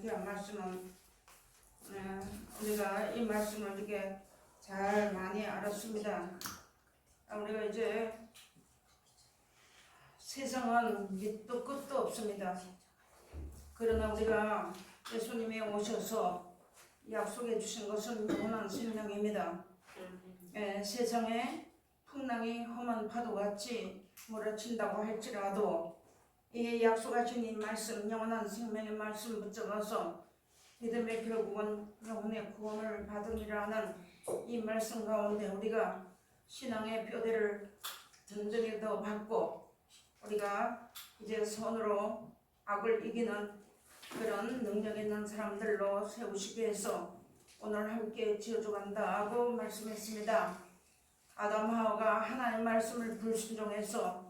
귀한 말씀은 어, 우리가 이 말씀을 이렇게 잘 많이 알았습니다. 아, 우리가 이제 세상은 밑도 끝도 없습니다. 그러나 우리가 예수님이 오셔서 약속해 주신 것은 영원한 생명입니다. 예, 세상에 풍랑이 험한 파도같이 몰아친다고 할지라도 이 약속하신 이 말씀 영원한 생명의 말씀 붙잡아서 믿음의 결국은 영혼의 구원을 받으리라는 이 말씀 가운데 우리가 신앙의 뼈대를 든든히 더 받고 우리가 이제 손으로 악을 이기는 그런 능력 있는 사람들로 세우시기 위해서 오늘 함께 지어줘간다 하고 말씀했습니다. 아담 하와가 하나님의 말씀을 불순종해서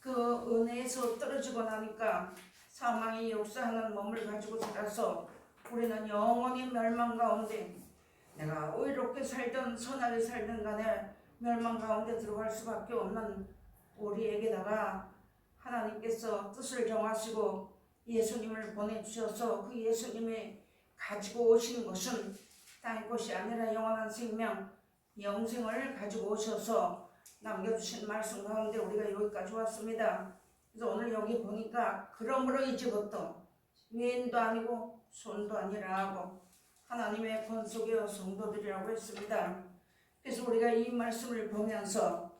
그 은혜에서 떨어지고 나니까 사망이 역사하는 몸을 가지고 살아서 우리는 영원히 멸망 가운데 내가 의롭게 살든 선하게 살든 간에 멸망 가운데 들어갈 수밖에 없는 우리에게다가 하나님께서 뜻을 정하시고 예수님을 보내주셔서 그 예수님이 가지고 오신 것은 땅의 것이 아니라 영원한 생명, 영생을 가지고 오셔서 남겨주신 말씀 가운데 우리가 여기까지 왔습니다. 그래서 오늘 여기 보니까 그러므로 이제부터 위인도 아니고 손도 아니라 하고 하나님의 권속의 성도들이라고 했습니다. 그래서 우리가 이 말씀을 보면서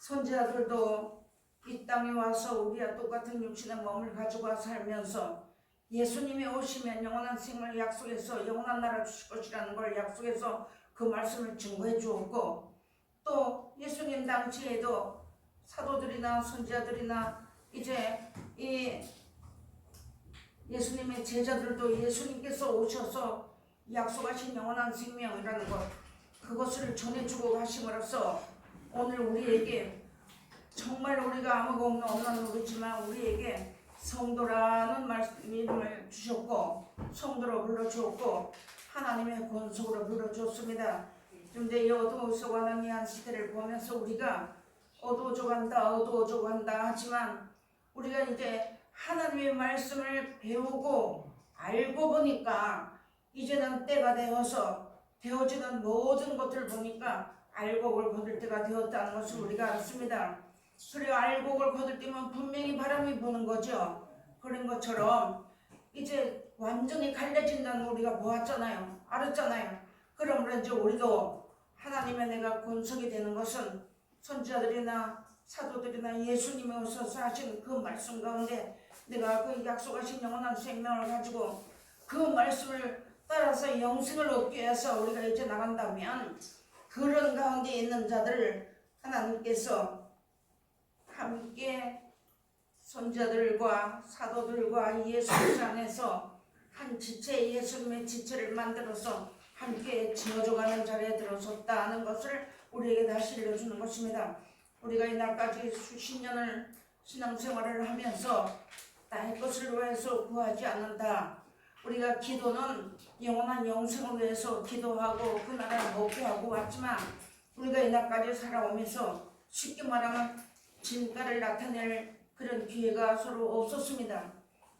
선지자들도 이 땅에 와서 우리와 똑같은 육신의 몸을 가지고 살면서 예수님이 오시면 영원한 생명을 약속해서 영원한 나라 주실 것이라는 걸 약속해서 그 말씀을 증거해 주었고 또 예수님 당시에도 사도들이나 선지자들이나 이제 이 예수님의 제자들도 예수님께서 오셔서 약속하신 영원한 생명이라는 것 그것을 전해주고 가심으로써 오늘 우리에게 정말 우리가 아무거 없는 없는 모르지만 우리에게 성도라는 말씀 이름을 주셨고 성도로 불러주었고 하나님의 권속으로 불러주었습니다. 그런데 이 어두워서 가는 이 한 시대를 보면서 우리가 어두워져 간다 어두워져 간다 하지만 우리가 이제 하나님의 말씀을 배우고 알고 보니까 이제는 때가 되어서 되어지는 모든 것을 보니까 알곡을 거둘 때가 되었다는 것을 우리가 알습니다. 그리고 알곡을 거둘 때면 분명히 바람이 부는 거죠. 그런 것처럼 이제 완전히 갈라진다는 걸 우리가 보았잖아요. 알았잖아요. 그러므로 이제 우리도 하나님의 내가 권속이 되는 것은 선지자들이나 사도들이나 예수님이 오셔서 하신 그 말씀 가운데 내가 그 약속하신 영원한 생명을 가지고 그 말씀을 따라서 영생을 얻기 위해서 우리가 이제 나간다면 그런 가운데 있는 자들을 하나님께서 함께 선자들과 사도들과 예수 안에서 한 지체 예수님의 지체를 만들어서 함께 지어져가는 자리에 들어섰다는 것을 우리에게 다시 알려주는 것입니다. 우리가 이날까지 수십 년을 신앙생활을 하면서 나의 것을 위해서 구하지 않는다. 우리가 기도는 영원한 영생을 위해서 기도하고 그 나라를 목표하고 왔지만 우리가 이날까지 살아오면서 쉽게 말하면 진가를 나타낼 그런 기회가 서로 없었습니다.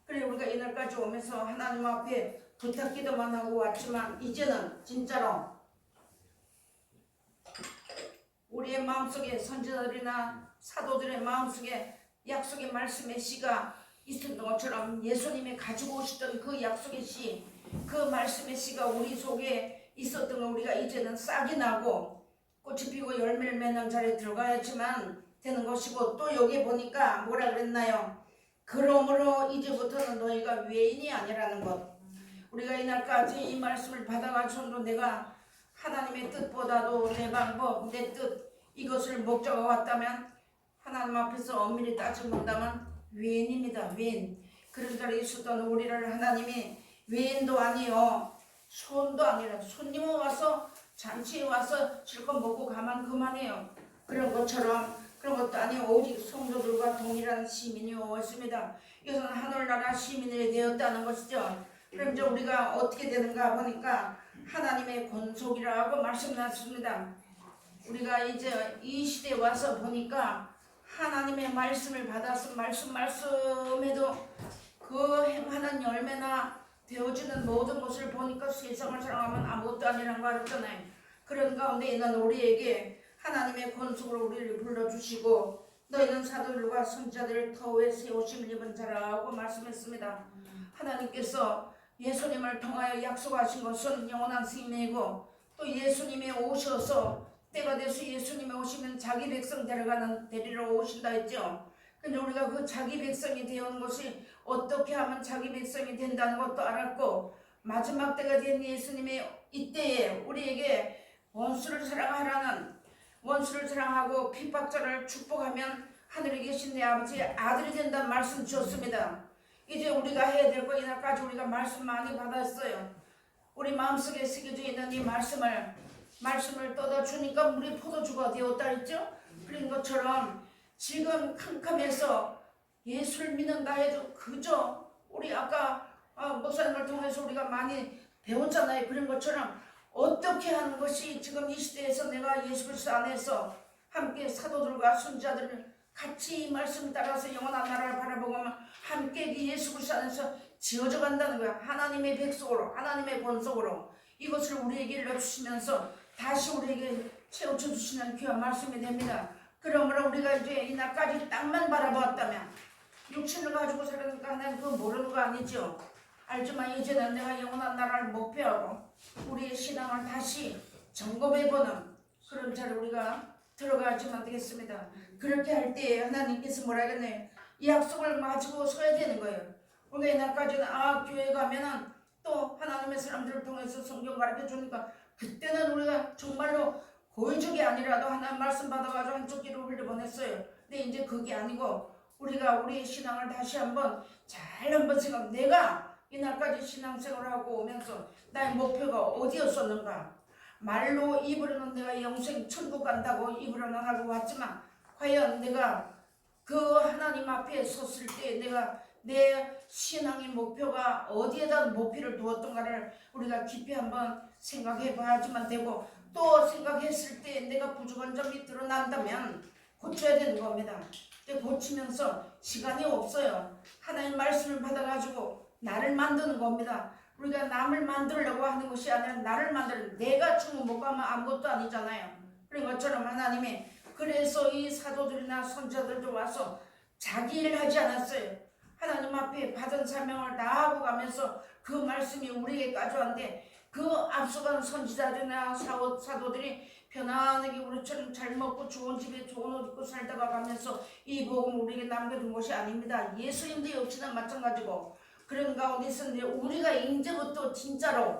그래 우리가 이날까지 오면서 하나님 앞에 부탁 기도만 하고 왔지만 이제는 진짜로 우리의 마음속에 선지자들이나 사도들의 마음속에 약속의 말씀의 씨가 있었던 것처럼 예수님이 가지고 오셨던 그 약속의 씨, 그 말씀의 씨가 우리 속에 있었던 걸 우리가 이제는 싹이 나고 꽃이 피고 열매를 맺는 자리에 들어가야지만 되는 것이고 또 여기 보니까 뭐라 그랬나요? 그러므로 이제부터는 너희가 외인이 아니라는 것. 이날까지 이 말씀을 받아가지고 내가 하나님의 뜻보다도 내 방법, 내 뜻 이것을 목적어 왔다면 하나님 앞에서 엄밀히 따져본다면. 외인. 그런 자리에 있었던 우리를 하나님이 외인도 아니요 손도 아니라 손님은 와서 잔치에 와서 실컷 먹고 가만 그만해요. 그런 것처럼 그런 것도 아니고 오직 성도들과 동일한 시민이 오었습니다. 이것은 하늘나라 시민이 되었다는 것이죠. 그럼 이제 우리가 어떻게 되는가 보니까 하나님의 권속이라고 말씀났습니다. 우리가 이제 이 시대에 와서 보니까 하나님의 말씀을 받아서 말씀 말씀에도 그 행하는 열매나 되어지는 모든 것을 보니까 세상을 사랑하면 아무것도 아니라는 거 알았잖아요. 그런 가운데 있는 우리에게 하나님의 권속으로 우리를 불러주시고 너희는 사도들과 선자들을 터에 세우심을 입은 자라고 말씀했습니다. 하나님께서 예수님을 통하여 약속하신 것은 영원한 생명이고 또 예수님이 오셔서 때가 돼서 예수님이 오시면 자기 백성 데려가는 데리러 오신다 했죠. 근데 우리가 그 자기 백성이 되는 것이 어떻게 하면 자기 백성이 된다는 것도 알았고 마지막 때가 된 예수님이 이때에 우리에게 원수를 사랑하라는 원수를 사랑하고 핍박자를 축복하면 하늘에 계신 내 아버지 아들이 된다는 말씀 주었습니다. 이제 우리가 해야 될 거 이날까지 우리가 말씀 많이 받았어요. 우리 마음속에 새겨져 있는 이 말씀을 말씀을 떠다 주니까 우리 포도주가 되었다 했죠. 그런 것처럼 지금 캄캄해서 예수를 믿는다 해도 그저 우리 아까 어, 목사님을 통해서 우리가 많이 배웠잖아요. 그런 것처럼 어떻게 하는 것이 지금 이 시대에서 내가 예수 그리스도 안에서 함께 사도들과 순자들을 같이 이 말씀 따라서 영원한 나라를 바라보고만 함께 그 예수 그리스도 안에서 지어져 간다는 거야. 하나님의 백성으로 하나님의 본속으로 이것을 우리에게 일러주시면서 다시 우리에게 채워쳐 주시는 귀한 말씀이 됩니다. 그러므로 우리가 이제 이날까지 땅만 바라보았다면 육신을 가지고 하나님 그거 모르는 거 아니죠. 알지만 이제는 내가 영원한 나라를 목표하고 우리의 신앙을 다시 점검해보는 그런 자를 우리가 들어가지만 되겠습니다. 그렇게 할때 하나님께서 뭐라 그랬네. 이 약속을 가지고 서야 되는 거예요. 우리가 이날까지는 아 교회 가면은 또 하나님의 사람들을 통해서 성경 가르쳐 주니까 그때는 우리가 정말로 고의적이 아니라도 하나님 말씀 받아가지고 한쪽 귀로 흘려보냈어요. 근데 이제 그게 아니고 우리가 우리의 신앙을 다시 한번 잘 한번 생각. 내가 이날까지 신앙생활을 하고 오면서 나의 목표가 어디였었는가? 말로 입으로는 내가 영생 천국 간다고 입으로는 하고 왔지만 과연 내가 그 하나님 앞에 섰을 때 내가 내 신앙의 목표가 어디에다 목표를 두었던가를 우리가 깊이 한번 생각해 봐야지만 되고 또 생각했을 때 내가 부족한 점이 드러난다면 고쳐야 되는 겁니다. 근데 고치면서 시간이 없어요. 하나님 말씀을 받아가지고 나를 만드는 겁니다. 우리가 남을 만들려고 하는 것이 아니라 나를 만드는 내가 천국 못 가면 아무것도 아니잖아요. 그런 것처럼 하나님이 그래서 이 사도들이나 선자들도 와서 자기 일을 하지 않았어요. 하나님 앞에 받은 사명을 다하고 가면서 그 말씀이 우리에게까지 왔는데 그 앞서간 선지자들이나 사도, 사도들이 편안하게 우리처럼 잘 먹고 좋은 집에 좋은 옷 입고 살다가 가면서 이 복음 우리에게 남겨둔 것이 아닙니다. 예수님도 역시나 마찬가지고 그런 가운데 있었는데 우리가 이제부터 진짜로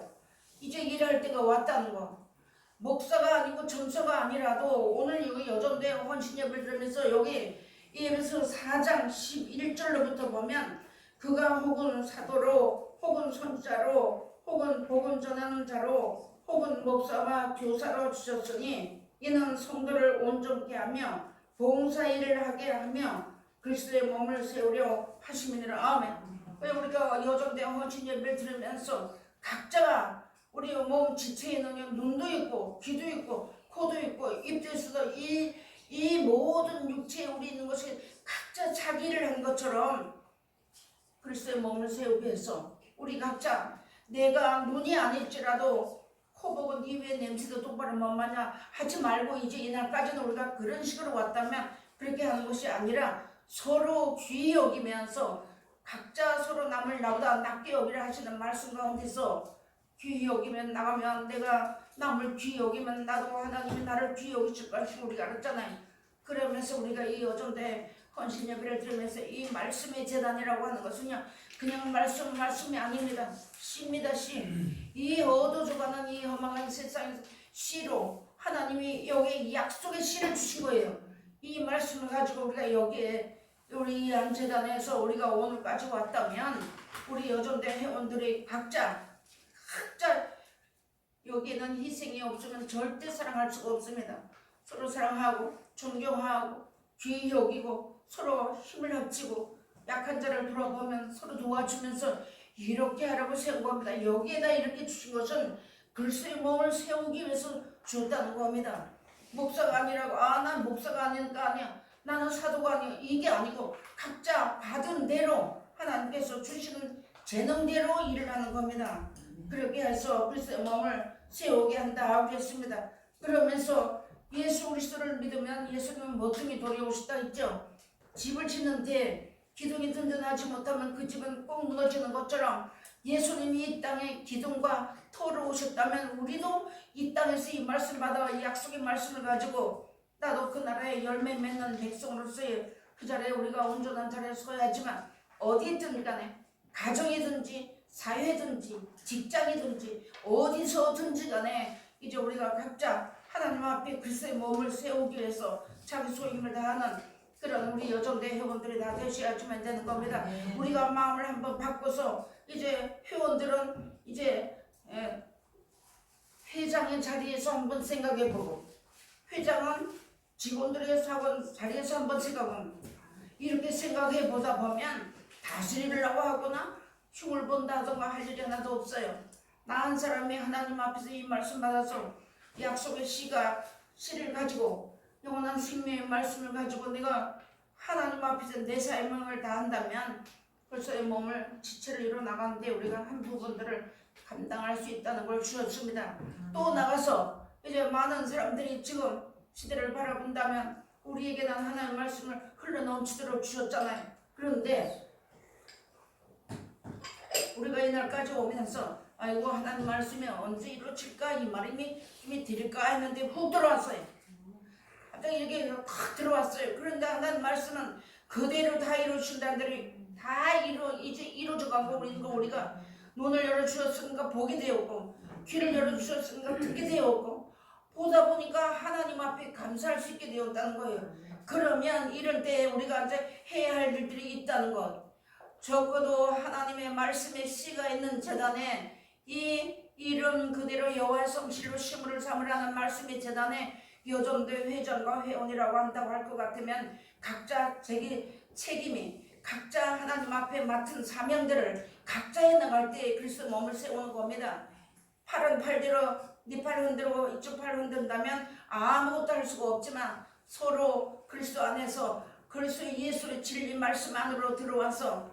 이제 일할 때가 왔다는 거. 목사가 아니고 점서가 아니라도 오늘 여기 여전대 헌신 예배를 들으면서 여기 이에서 4장 11절로부터 보면 그가 혹은 사도로 혹은 선자로 혹은 복음 전하는 자로 혹은 목사와 교사로 주셨으니 이는 성도를 온전케 하며 봉사일을 하게 하며 그리스도의 몸을 세우려 하심이니라 아멘. 왜 우리가 여전대 헌신 예배를 들으면서 각자가 우리 몸 지체에 있는 눈도 있고 귀도 있고 코도 있고 입도 있어도 이, 이 모든 육체에 우리 있는 것이 각자 자기 일을 한 것처럼 그리스도의 몸을 세우게 해서 우리 각자 내가 눈이 아닐지라도 코 보고 니왜 냄새도 똑바로 못 마냐 하지 말고 이제 이날까지는 우리가 그런 식으로 왔다면 그렇게 하는 것이 아니라 서로 귀히 여기면서 각자 서로 남을 나보다 낮게 여기라 하시는 말씀 가운데서 귀히 여기면 나가면 내가 남을 귀히 여기면 나도 하나님이 나를 귀히 여기실 것을 우리가 알았잖아요. 그러면서 우리가 이 여전대 헌신 예배를 들으면서 이 말씀의 재단이라고 하는 것은요 그냥 말씀 말씀이 아닙니다. 씨입니다 씨. 이 어두워져가는 이 험악한 세상에서 씨로 하나님이 여기에 약속의 씨를 주신 거예요. 이 말씀을 가지고 우리가 여기에 우리 이 안재단에서 우리가 오늘까지 왔다면 우리 여전대 회원들이 각자 각자 여기에는 희생이 없으면 절대 사랑할 수가 없습니다. 서로 사랑하고 존경하고 귀히 여기고 서로 힘을 합치고 약한 자를 돌아보면 서로 도와주면서 이렇게 하라고 세운 겁니다. 여기에다 이렇게 주신 것은 글쎄 몸을 세우기 위해서 주었다는 겁니다. 목사가 아니라고 아 난 목사가 아니니까 아니야 나는 사도가 아니야 이게 아니고 각자 받은 대로 하나님께서 주시는 재능대로 일을 하는 겁니다. 그렇게 해서 그리스도의 몸을 세우게 한다 하겠습니다. 그러면서 예수 그리스도를 믿으면 예수님은 모퉁이 돌이 오시다 했죠. 집을 짓는데 기둥이 든든하지 못하면 그 집은 꼭 무너지는 것처럼 예수님이 이 땅에 기둥과 토로 오셨다면 우리도 이 땅에서 이 말씀 받아 이 약속의 말씀을 가지고 나도 그 나라의 열매 맺는 백성으로서의 그 자리에 우리가 온전한 자리에 서야지만 어디든 간에 가정이든지 사회든지 직장이든지 어디서든지 간에 이제 우리가 각자 하나님 앞에 그리스도의 몸을 세우기 위해서 자기 소임을 다하는 그런 우리 여정대 회원들이 다 되셔야지만 되는 겁니다. 우리가 마음을 한번 바꿔서 이제 회원들은 이제 예, 회장의 자리에서 한번 생각해보고 회장은 직원들의 사원 자리에서 한번 생각하면 이렇게 생각해 보다 보면 다스리려고 하거나 흉을 본다던가 할 일이 하나도 없어요. 나 한 사람이 하나님 앞에서 이 말씀 받아서 약속의 씨가 씨를 가지고 영원한 생명의 말씀을 가지고 내가 하나님 앞에서 내 삶을 다한다면 벌써의 몸을 지체를 이뤄 나가는데 우리가 한 부분들을 감당할 수 있다는 걸 주셨습니다. 또 나가서 이제 많은 사람들이 지금 시대를 바라본다면 우리에게 난 하나님의 말씀을 흘러 넘치도록 주셨잖아요. 그런데 우리가 이날까지 오면서 아이고 하나님 말씀이 언제 이루어질까 이 말씀이 힘이 들을까 했는데 훅 들어왔어요. 갑자기 이렇게 탁 들어왔어요. 그런데 하나님 말씀은 그대로 다 이루어진다는 다 이루 이제 이루어져 가고 있는 거 우리가 눈을 열어 주셨으니까 보게 되었고 귀를 열어 주셨으니까 듣게 되었고 보다 보니까 하나님 앞에 감사할 수 있게 되었다는 거예요. 그러면 이럴 때 우리가 이제 해야 할 일들이 있다는 것. 적어도 하나님의 말씀의 씨가 있는 재단에 이 이름 그대로 여호와의 성실로 심을 삼으라는 말씀의 재단에 여정대 회장과 회원이라고 한다고 할 것 같으면 각자 자기 책임이 각자 하나님 앞에 맡은 사명들을 각자 해나갈 때 그리스도 몸을 세우는 겁니다. 팔은 팔대로 네 팔 흔들고 이쪽 팔 흔든다면 아무것도 할 수가 없지만 서로 그리스도 안에서 그리스도 예수의 진리 말씀 안으로 들어와서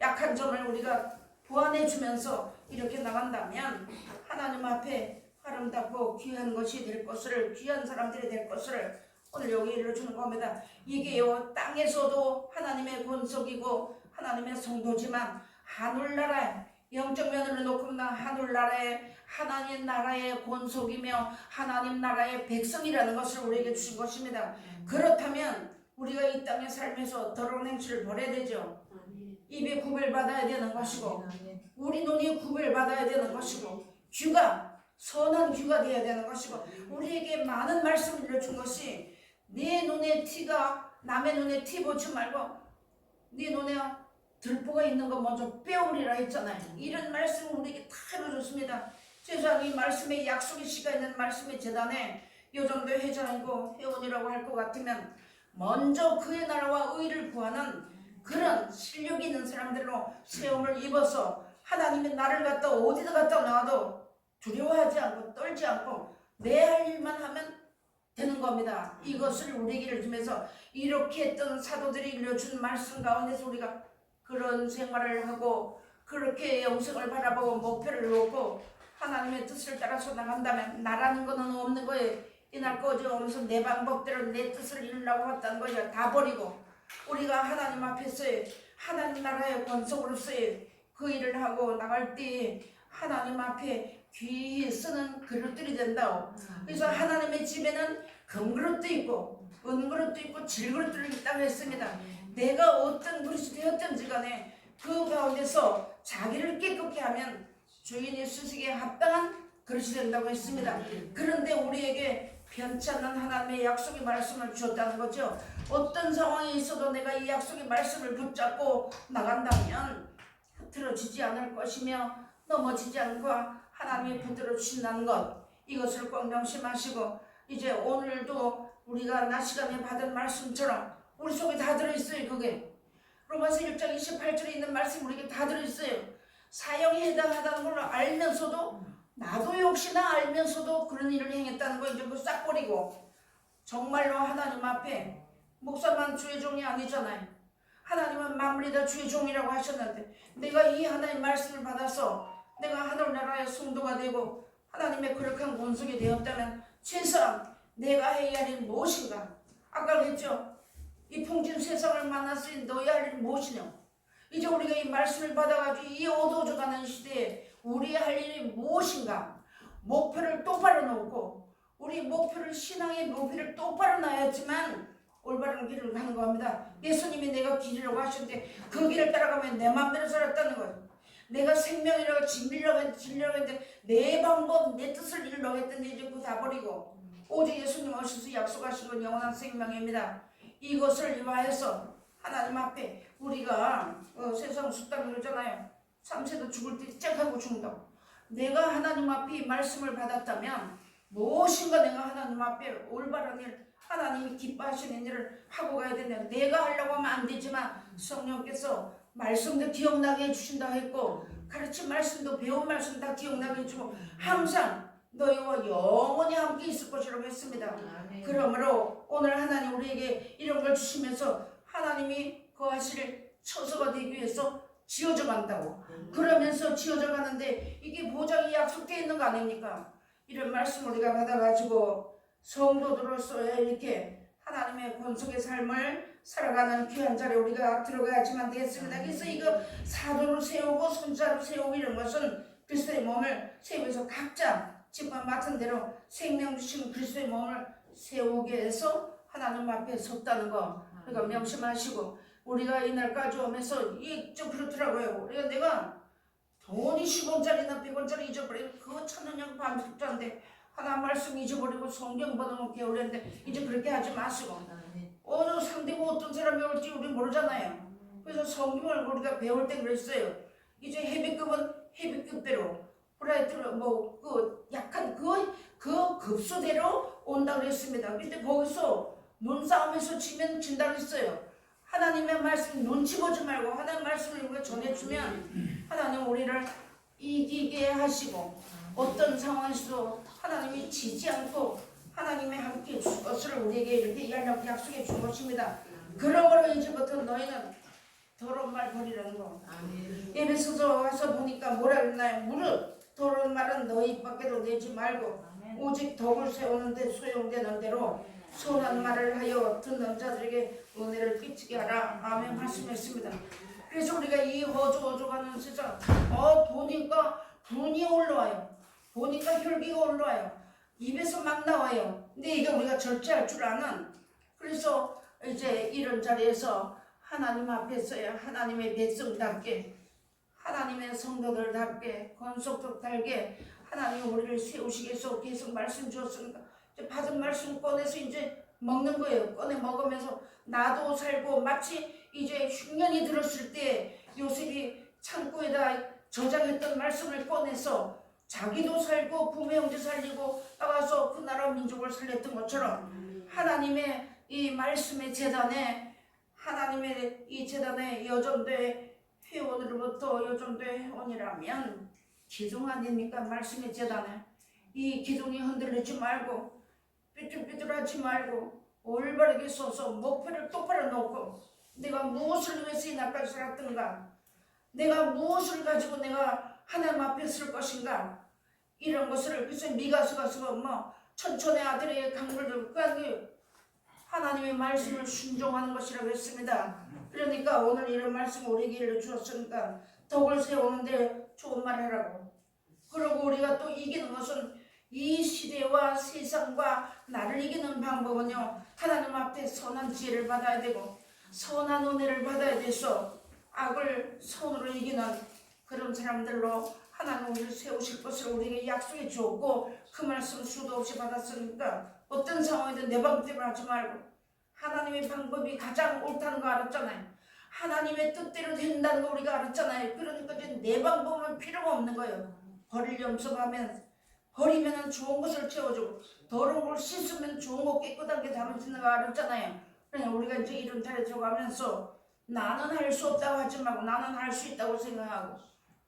약한 점을 우리가 보완해 주면서 이렇게 나간다면 하나님 앞에 아름답고 귀한 것이 될 것을 귀한 사람들이 될 것을 오늘 여기 이루어주는 겁니다. 이게요 땅에서도 하나님의 권속이고 하나님의 성도지만 하늘나라 영적 면으로 놓고 나 하늘나라의 하나님 나라의 권속이며 하나님 나라의 백성이라는 것을 우리에게 주신 것입니다. 그렇다면 우리가 이 땅의 삶에서 더러운 행실을 버려야 되죠. 입에 구별받아야 되는 것이고 우리 눈이 구별받아야 되는 것이고 귀가 선한 귀가 되어야 되는 것이고 우리에게 많은 말씀을 들려준 것이 네 눈에 티가 남의 눈에 티 보지 말고 네 눈에 들보가 있는 거 먼저 빼오리라 했잖아요. 이런 말씀을 우리에게 다 해줘줬습니다. 세상 이 말씀에 약속의 시가 있는 말씀의 재단에 요정도 회장이고 회원이라고 할 것 같으면 먼저 그의 나라와 의를 구하는 그런 실력 있는 사람들로 세움을 입어서 하나님이 나를 갖다 어디다 갖다 놔도 두려워하지 않고 떨지 않고 내 할 일만 하면 되는 겁니다. 이것을 우리에게 주면서 이렇게 했던 사도들이 일러준 말씀 가운데서 우리가 그런 생활을 하고 그렇게 영생을 바라보고 목표를 놓고 하나님의 뜻을 따라서 나간다면 나라는 거는 없는 거예요. 이날 꺼져 오면서 내 방법대로 내 뜻을 이루려고 했다는 거예요. 다 버리고 우리가 하나님 앞에서의 하나님 나라의 권속으로서의 그 일을 하고 나갈 때 하나님 앞에 귀히 쓰는 그릇들이 된다고. 그래서 하나님의 집에는 금그릇도 있고 은그릇도 있고 질그릇도 있다고 했습니다. 내가 어떤 되었든지 간에 그 가운데서 자기를 깨끗게 하면 주인의 수식에 합당한 그릇이 된다고 했습니다. 그런데 우리에게 않는 하나님의 약속의 말씀을 주었다는 거죠. 어떤 상황이 있어도 내가 이 약속의 말씀을 붙잡고 나간다면 흐트러지지 않을 것이며 넘어지지 않고 하나님이 붙들어 주신다는 것 이것을 꼭 명심하시고 이제 오늘도 우리가 낮 시간에 받은 말씀처럼 우리 속에 다 들어있어요 그게 로마서 1장 28절에 있는 말씀 우리에게 다 들어있어요 사형에 해당하다는 걸 알면서도 나도 역시나 알면서도 그런 일을 행했다는 거 이제 그싹 버리고 정말로 하나님 앞에 목사만 주의 종이 아니잖아요 하나님은 마무리다 주의 종이라고 하셨는데 내가 이 하나님 말씀을 받아서 내가 하늘나라의 성도가 되고 하나님의 거룩한 권속이 되었다면 최소한 내가 해야 할 무엇인가? 아까 그랬죠. 이 풍진 세상을 만났으니 너희 할 일은 무엇이냐? 이제 우리가 이 말씀을 받아가지고 이 어두워져가는 시대에 우리 할 일이 무엇인가? 목표를 똑바로 놓고 우리 목표를 신앙의 목표를 똑바로 놔야지만 올바른 길을 가는 겁니다. 예수님이 내가 길이라고 하셨는데 그 길을 따라가면 내 마음대로 살았다는 거예요. 내가 생명이라고 진리라고 했는데 내 방법 내 뜻을 이루려고 했던데 이제 다 버리고 오직 예수님 오셔서 약속하신 건 영원한 생명입니다. 이것을 위하여서 하나님 앞에 우리가 어, 세상 숙당 그러잖아요. 삼세도 죽을 때 짝하고 죽는다고. 내가 하나님 앞에 이 말씀을 받았다면 무엇인가 내가 하나님 앞에 올바른 일 하나님이 기뻐하시는 일을 하고 가야 된다. 내가 하려고 하면 안 되지만 성령께서 말씀도 기억나게 해주신다 했고 가르친 말씀도 배운 말씀 다 기억나게 해주고 항상 너희와 영원히 함께 있을 것이라고 했습니다. 그러므로 오늘 하나님 우리에게 이런 걸 주시면서 하나님이 거하실 처소가 되기 위해서 지어져 간다고 그러면서 지어져 가는데 이게 보장이 약속되어 있는 거 아닙니까? 이런 말씀 우리가 받아가지고 성도들로서 이렇게 하나님의 권속의 삶을 살아가는 귀한 자리에 우리가 들어가야지만 되겠습니다. 그래서 이거 사도를 세우고 손자를 세우고 이런 것은 그리스도의 몸을 세우면서 각자 지금 맡은 대로 생명 주신 그리스도의 몸을 세우게 해서 하나님 앞에 섰다는 거 그러니까 명심하시고 우리가 이날까지 오면서 이게 좀 그렇더라고요. 우리가 내가 돈이 10원짜리나 100원짜리 잊어버리고 그거 천원냥 반숙자인데 하나 말씀 잊어버리고 성경 받아놓기 어려운데 이제 그렇게 하지 마시고 어느 상대가 어떤 사람이 올지 우리 모르잖아요. 그래서 성경을 우리가 배울 때 그랬어요. 이제 헤비급은 헤비급대로 브라이트로 뭐그 약한 그, 그 급수대로 온다 그랬습니다. 근데 거기서 눈싸움에서 지면 진다 그랬어요. 하나님의 말씀 눈치 보지 말고 하나님 말씀을 우리가 전해주면 하나님 우리를 이기게 하시고 어떤 상황에서도 하나님이 지지 않고 하나님의 함께 줄 것을 우리에게 이렇게 약- 약속해 준 것입니다. 그러므로 이제부터 너희는 더러운 말 버리라는 거. 에베소서 와서 보니까 뭐라 그랬나요? 무릇 더러운 말은 너희 입 밖에도 내지 말고 오직 덕을 세우는 데 소용되는 대로 선한 말을 하여 듣는 자들에게 은혜를 끼치게 하라. 아멘 말씀했습니다. 그래서 우리가 이 어조어조가는 세상 어 보니까 분이 올라와요. 보니까 혈기가 올라와요. 입에서 막 나와요. 근데 이게 우리가 절제할 줄 아는 그래서 이제 이런 자리에서 하나님 앞에서야 하나님의 백성답게 하나님의 성도들답게 건속들답게 하나님 우리를 위해서 계속 말씀 주었으니까 이제 받은 말씀 꺼내서 이제 먹는 거예요. 꺼내 먹으면서 나도 살고 마치 이제 흉년이 들었을 때 요셉이 창고에다 저장했던 말씀을 꺼내서 자기도 살고 부모 형제 살리고 나가서 그 나라 민족을 살렸던 것처럼 하나님의 이 말씀의 재단에 하나님의 이 재단에 여전대 회원으로부터 여전대 회원이라면 기둥 아닙니까? 말씀의 재단에. 이 기둥이 흔들리지 말고 삐뚤삐뚤하지 말고 올바르게 서서 목표를 똑바로 놓고 내가 무엇을 위해서 이 날까지 살았던가? 내가 무엇을 가지고 내가 하나님 앞에 설 것인가? 이런 것을 그래서 미가서가 서뭐 천천의 아들의 강물들 그 하나님의 말씀을 순종하는 것이라고 했습니다. 그러니까 오늘 이런 말씀 우리에게 일러주었으니까 덕을 세우는데 좋은 말 하라고. 그리고 우리가 또 이기는 것은 이 시대와 세상과 나를 이기는 방법은요. 하나님 앞에 선한 지혜를 받아야 되고 선한 은혜를 받아야 돼서 악을 선으로 이기는 그런 사람들로 하나님 우리를 세우실 것을 우리에게 약속해 주었고 그 말씀 수도 없이 받았으니까 어떤 상황이든 내 방법대로 하지 말고 하나님의 방법이 가장 옳다는 거 알았잖아요. 하나님의 뜻대로 된다는 거 우리가 알았잖아요. 그러니까 이제 내 방법은 필요가 없는 거예요. 버릴 염소하면 버리면 좋은 것을 채워주고 더러운 걸 씻으면 좋은 거 깨끗한 게 담아지는 거 알았잖아요. 그러니까 우리가 이제 이런 자리에 들어가면서 나는 할 수 없다고 하지 말고 나는 할 수 있다고 생각하고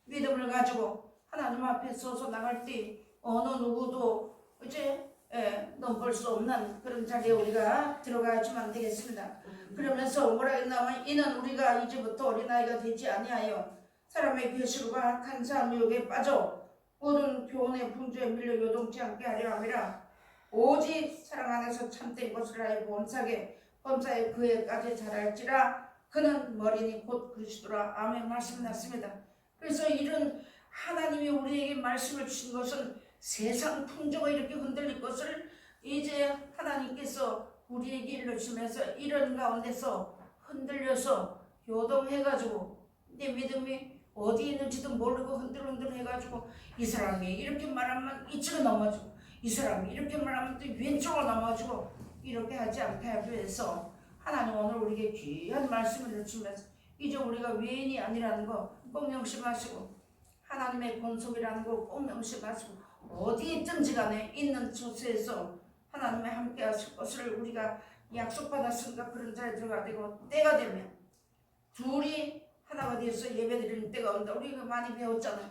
믿음을 가지고 하나님 앞에 서서 나갈 때 어느 누구도 이제 예, 넘볼 수 없는 그런 자리에 우리가 들어가야지만 되겠습니다. 그러면서 뭐라 했냐면 이는 우리가 이제부터 어린아이가 되지 아니하여 사람의 괴실과 악한 유혹에 빠져 모든 교훈의 풍조에 밀려 요동치 않게 하려 함이라. 오직 사랑 안에서 참된 것을 하여 범사게 범사에 그에까지 자랄지라. 그는 머리니 곧 그리스도라. 아멘. 말씀 났습니다. 그래서 이런 하나님이 우리에게 말씀을 주신 것은 세상 풍조가 이렇게 흔들릴 것을 이제 하나님께서 우리에게 일러주시면서 이런 가운데서 흔들려서 요동해가지고 내 믿음이 어디 있는지도 모르고 흔들흔들 해가지고 이 사람이 이렇게 말하면 이쪽으로 넘어지고 이 사람이 이렇게 말하면 또 왼쪽으로 넘어지고 이렇게 하지 않게 하기 위해서 하나님 오늘 우리에게 귀한 말씀을 주시면서 이제 우리가 외인이 아니라는 거 꼭 명심하시고 하나님의 권속이라는 거 꼭 명심하시고 어디 있든지 간에 있는 처소에서 하나님의 함께 하실 것을 우리가 약속받았으니까 그런 자리에 들어가야 되고 때가 되면 둘이 하나가 되어서 예배드리는 때가 온다. 우리가 많이 배웠잖아요.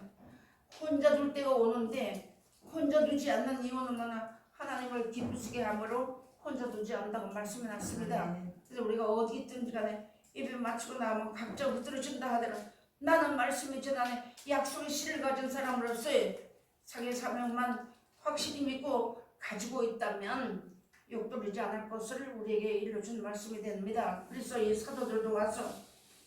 혼자 둘 때가 오는데 혼자 두지 않는 이유는 뭐냐 하나님을 기쁘시게 함으로 혼자 두지 않는다고 말씀해 놨습니다. 그래서 우리가 어디 있든지 간에 예배 마치고 나면 각자 흐트러진다 하더라도 나는 말씀이 전하는 약속의 씨를 가진 사람으로서 의 자기 사명만 확실히 믿고 가지고 있다면 욕돌리지 않을 것을 우리에게 일러준 말씀이 됩니다. 그래서 이 사도들도 와서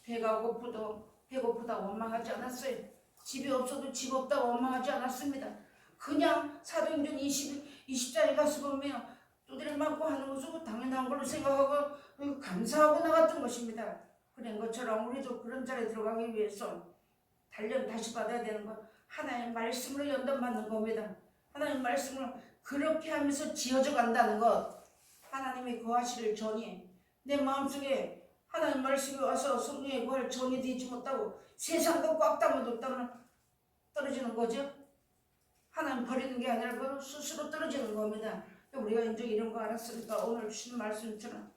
배가 고프도 배고프다 원망하지 않았어요. 집이 없어도 집 없다 원망하지 않았습니다. 그냥 사도행전 20, 20장에 가서 보면 두드려 맞고 하는 것은 당연한 걸로 생각하고 감사하고 나갔던 것입니다. 그런 것처럼 우리도 그런 자리에 들어가기 위해서 단련 다시 받아야 되는 것 하나님의 말씀으로 연단받는 겁니다. 하나님 말씀을 그렇게 하면서 지어져 간다는 것 하나님의 거하시를 전이 내 마음속에 하나님 말씀이 와서 성령의 거할 전이 되지 못하고 세상과 꽉 담아뒀다면 떨어지는 거죠. 하나님 버리는 게 아니라 그 스스로 떨어지는 겁니다. 우리가 이제 이런 거 알았으니까 오늘 주신 말씀처럼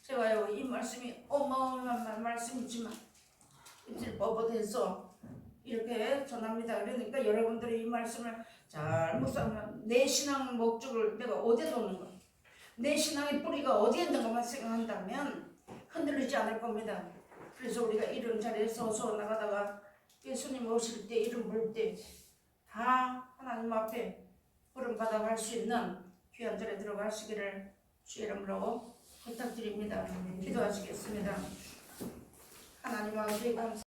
제가요 이 말씀이 어마어마한 말씀이지만 이제 뻣뻣해서 이렇게 전합니다. 그러니까 여러분들이 이 말씀을 잘 묵상하면 내 신앙 목적을 내가 어디에 놓는 거야? 내 신앙의 뿌리가 어디에 있는가만 생각한다면 흔들리지 않을 겁니다. 그래서 우리가 이런 자리에 서서 나가다가 예수님 오실 때 이름 부를 때 다 하나님 앞에 부름 받아 갈 수 있는 귀한 자리에 들어가시기를 주 이름으로 부탁드립니다. 기도하시겠습니다. 하나님 아버지 감사.